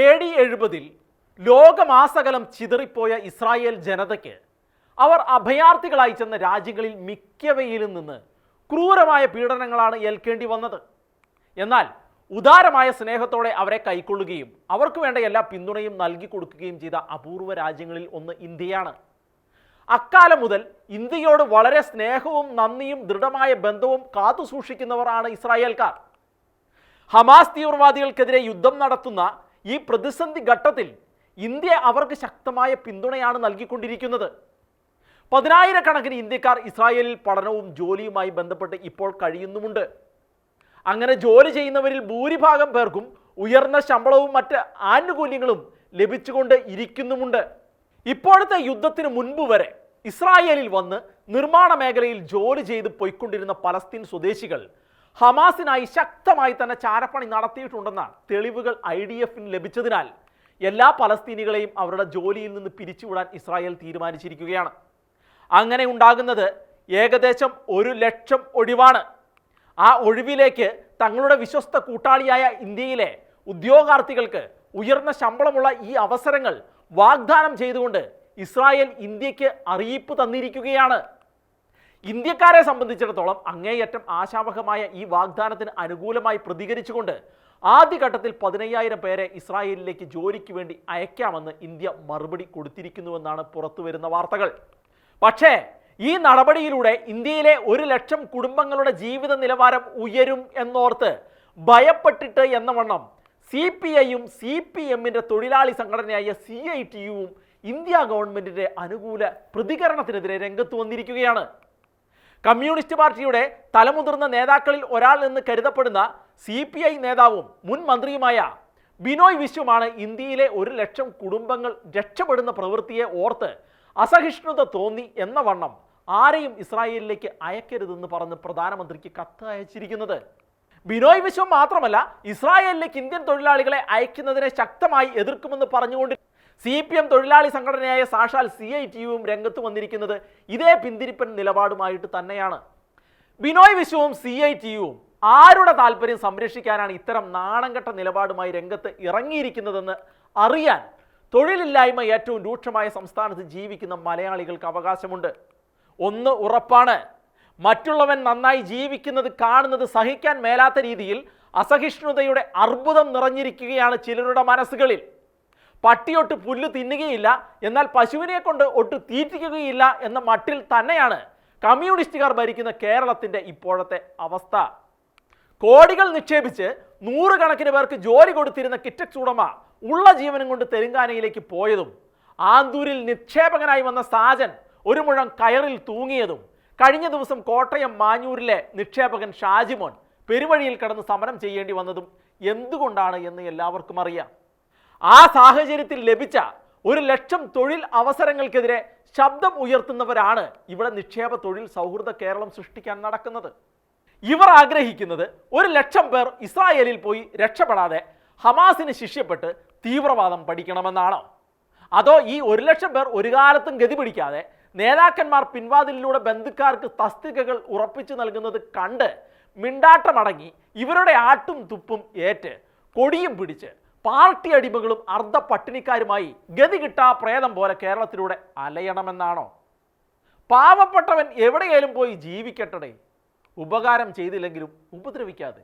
A D എഴുപതിൽ ലോകമാസകലം ചിതറിപ്പോയ Israel ജനതയ്ക്ക് അവർ അഭയാർത്ഥികളായി ചെന്ന രാജ്യങ്ങളിൽ മിക്കവയിലും നിന്ന് ക്രൂരമായ പീഡനങ്ങളാണ് ഏൽക്കേണ്ടി വന്നത്. എന്നാൽ ഉദാരമായ സ്നേഹത്തോടെ അവരെ കൈക്കൊള്ളുകയും അവർക്ക് വേണ്ട എല്ലാ പിന്തുണയും നൽകി കൊടുക്കുകയും ചെയ്ത അപൂർവ രാജ്യങ്ങളിൽ ഒന്ന് ഇന്ത്യയാണ്. അക്കാലം മുതൽ ഇന്ത്യയോട് വളരെ സ്നേഹവും നന്ദിയും ദൃഢമായ ബന്ധവും കാത്തുസൂക്ഷിക്കുന്നവരാണ് ഇസ്രായേൽക്കാർ. ഹമാസ് തീവ്രവാദികൾക്കെതിരെ യുദ്ധം നടത്തുന്ന ഈ പ്രതിസന്ധി ഘട്ടത്തിൽ ഇന്ത്യ അവർക്ക് ശക്തമായ പിന്തുണയാണ് നൽകിക്കൊണ്ടിരിക്കുന്നത്. പതിനായിരക്കണക്കിന് ഇന്ത്യക്കാർ ഇസ്രായേലിൽ പഠനവും ജോലിയുമായി ബന്ധപ്പെട്ട് ഇപ്പോൾ കഴിയുന്നുമുണ്ട്. അങ്ങനെ ജോലി ചെയ്യുന്നവരിൽ ഭൂരിഭാഗം പേർക്കും ഉയർന്ന ശമ്പളവും മറ്റ് ആനുകൂല്യങ്ങളും ലഭിച്ചുകൊണ്ട് ഇരിക്കുന്നുമുണ്ട്. ഇപ്പോഴത്തെ യുദ്ധത്തിന് മുൻപ് വരെ ഇസ്രായേലിൽ വന്ന് നിർമ്മാണ മേഖലയിൽ ജോലി ചെയ്ത് പോയിക്കൊണ്ടിരുന്ന പലസ്തീൻ സ്വദേശികൾ ഹമാസിനായി ശക്തമായി തന്നെ ചാരപ്പണി നടത്തിയിട്ടുണ്ടെന്നാണ് തെളിവുകൾ ഐ ഡി എഫിന് ലഭിച്ചതിനാൽ എല്ലാ പലസ്തീനികളെയും അവരുടെ ജോലിയിൽ നിന്ന് പിരിച്ചുവിടാൻ ഇസ്രായേൽ തീരുമാനിച്ചിരിക്കുകയാണ്. അങ്ങനെ ഉണ്ടാകുന്നത് ഏകദേശം ഒരു ലക്ഷം ഒഴിവാണ്. ആ ഒഴിവിലേക്ക് തങ്ങളുടെ വിശ്വസ്ത കൂട്ടാളിയായ ഇന്ത്യയിലെ ഉദ്യോഗാർത്ഥികൾക്ക് ഉയർന്ന ശമ്പളമുള്ള ഈ അവസരങ്ങൾ വാഗ്ദാനം ചെയ്തുകൊണ്ട് ഇസ്രായേൽ ഇന്ത്യയ്ക്ക് അറിയിപ്പ് തന്നിരിക്കുകയാണ്. ഇന്ത്യക്കാരെ സംബന്ധിച്ചിടത്തോളം അങ്ങേയറ്റം ആശാവഹമായ ഈ വാഗ്ദാനത്തിന് അനുകൂലമായി പ്രതികരിച്ചുകൊണ്ട് ആദ്യഘട്ടത്തിൽ പതിനയ്യായിരം പേരെ ഇസ്രായേലിലേക്ക് ജോലിക്ക് വേണ്ടി അയക്കാമെന്ന് ഇന്ത്യ മറുപടി കൊടുത്തിരിക്കുന്നുവെന്നാണ് പുറത്തുവരുന്ന വാർത്തകൾ. പക്ഷേ ഈ നടപടിയിലൂടെ ഇന്ത്യയിലെ ഒരു ലക്ഷം കുടുംബങ്ങളുടെ ജീവിത നിലവാരം ഉയരും എന്നോർത്ത് ഭയപ്പെട്ടിട്ട് എന്ന വണ്ണം സി പി ഐയും സി പി എമ്മിന്റെ തൊഴിലാളി സംഘടനയായ സി ഐ ടി യുവും ഇന്ത്യ ഗവൺമെന്റിന്റെ അനുകൂല പ്രതികരണത്തിനെതിരെ രംഗത്ത് വന്നിരിക്കുകയാണ്. കമ്മ്യൂണിസ്റ്റ് പാർട്ടിയുടെ തലമുതിർന്ന നേതാക്കളിൽ ഒരാൾ എന്ന് കരുതപ്പെടുന്ന സി പി ഐ നേതാവും മുൻ മന്ത്രിയുമായ ബിനോയ് വിശ്വമാണ് ഇന്ത്യയിലെ ഒരു ലക്ഷം കുടുംബങ്ങൾ രക്ഷപ്പെടുന്ന പ്രവൃത്തിയെ ഓർത്ത് അസഹിഷ്ണുത തോന്നി എന്ന വണ്ണം ആരെയും ഇസ്രായേലിലേക്ക് അയക്കരുതെന്ന് പറഞ്ഞ് പ്രധാനമന്ത്രിക്ക് കത്ത് അയച്ചിരിക്കുന്നത്. ബിനോയ് വിശ്വം മാത്രമല്ല ഇസ്രായേലിലേക്ക് ഇന്ത്യൻ തൊഴിലാളികളെ അയക്കുന്നതിനെ ശക്തമായി എതിർക്കുമെന്ന് പറഞ്ഞുകൊണ്ട് സി പി എം തൊഴിലാളി സംഘടനയായ സാക്ഷാൽ സി ഐ ടിയും രംഗത്ത് വന്നിരിക്കുന്നത് ഇതേ പിന്തിരിപ്പൻ നിലപാടുമായിട്ട് തന്നെയാണ്. ബിനോയ് വിശ്വവും സി ഐ ടിയും ആരുടെ താല്പര്യം സംരക്ഷിക്കാനാണ് ഇത്തരം നാണംകെട്ട നിലപാടുമായി രംഗത്ത് ഇറങ്ങിയിരിക്കുന്നതെന്ന് അറിയാൻ തൊഴിലില്ലായ്മ ഏറ്റവും രൂക്ഷമായ സംസ്ഥാനത്ത് ജീവിക്കുന്ന മലയാളികൾക്ക് അവകാശമുണ്ട്. ഒന്ന് ഉറപ്പാണ്. മറ്റുള്ളവൻ നന്നായി ജീവിക്കുന്നത് കാണുന്നത് സഹിക്കാൻ മേലാത്ത രീതിയിൽ അസഹിഷ്ണുതയുടെ അർബുദം നിറഞ്ഞിരിക്കുകയാണ് ചിലരുടെ മനസ്സുകളിൽ. പട്ടിയൊട്ട് പുല്ല് തിന്നുകയില്ല എന്നാൽ പശുവിനെ കൊണ്ട് ഒട്ട് തീറ്റിക്കുകയില്ല എന്ന മട്ടിൽ തന്നെയാണ് കമ്മ്യൂണിസ്റ്റുകാർ ഭരിക്കുന്ന കേരളത്തിന്റെ ഇപ്പോഴത്തെ അവസ്ഥ. കോടികൾ നിക്ഷേപിച്ച് നൂറുകണക്കിന് പേർക്ക് ജോലി കൊടുത്തിരുന്ന കിറ്റക്സ് ഉടമ ഉള്ള ജീവനും കൊണ്ട് തെലുങ്കാനയിലേക്ക് പോയതും ആന്തൂരിൽ നിക്ഷേപകനായി വന്ന സാജൻ ഒരു മുഴം കയറിൽ തൂങ്ങിയതും കഴിഞ്ഞ ദിവസം കോട്ടയം മാഞ്ഞൂരിലെ നിക്ഷേപകൻ ഷാജിമോൻ പെരുവഴിയിൽ കടന്ന് സമരം ചെയ്യേണ്ടി വന്നതും എന്തുകൊണ്ടാണ് എന്ന് എല്ലാവർക്കും അറിയാം. ആ സാഹചര്യത്തിൽ ലഭിച്ച ഒരു ലക്ഷം തൊഴിൽ അവസരങ്ങൾക്കെതിരെ ശബ്ദം ഉയർത്തുന്നവരാണ് ഇവിടെ നിക്ഷേപ തൊഴിൽ സൗഹൃദ കേരളം സൃഷ്ടിക്കാൻ നടക്കുന്നത്. ഇവർ ആഗ്രഹിക്കുന്നത് ഒരു ലക്ഷം പേർ ഇസ്രായേലിൽ പോയി രക്ഷപ്പെടാതെ ഹമാസിന് ശിഷ്യപ്പെട്ട് തീവ്രവാദം പഠിക്കണമെന്നാണോ. അതോ ഈ ഒരു ലക്ഷം പേർ ഒരു കാലത്തും ഗതി പിടിക്കാതെ നേതാക്കന്മാർ പിൻവാതിലിലൂടെ ബന്ധുക്കാർക്ക് തസ്തികകൾ ഉറപ്പിച്ചു നൽകുന്നത് കണ്ട് മിണ്ടാട്ടമടങ്ങി ഇവരുടെ ആട്ടും തുപ്പും ഏറ്റ് കൊടിയും പിടിച്ച് പാർട്ടി അടിമകളും അർദ്ധ പട്ടിണിക്കാരുമായി ഗതി കിട്ടാ പ്രേതം പോലെ കേരളത്തിലൂടെ അലയണമെന്നാണോ? പാവപ്പെട്ടവൻ എവിടെയായാലും പോയി ജീവിക്കട്ടെ ഉപകാരം ചെയ്തില്ലെങ്കിലും ഉപദ്രവിക്കാതെ.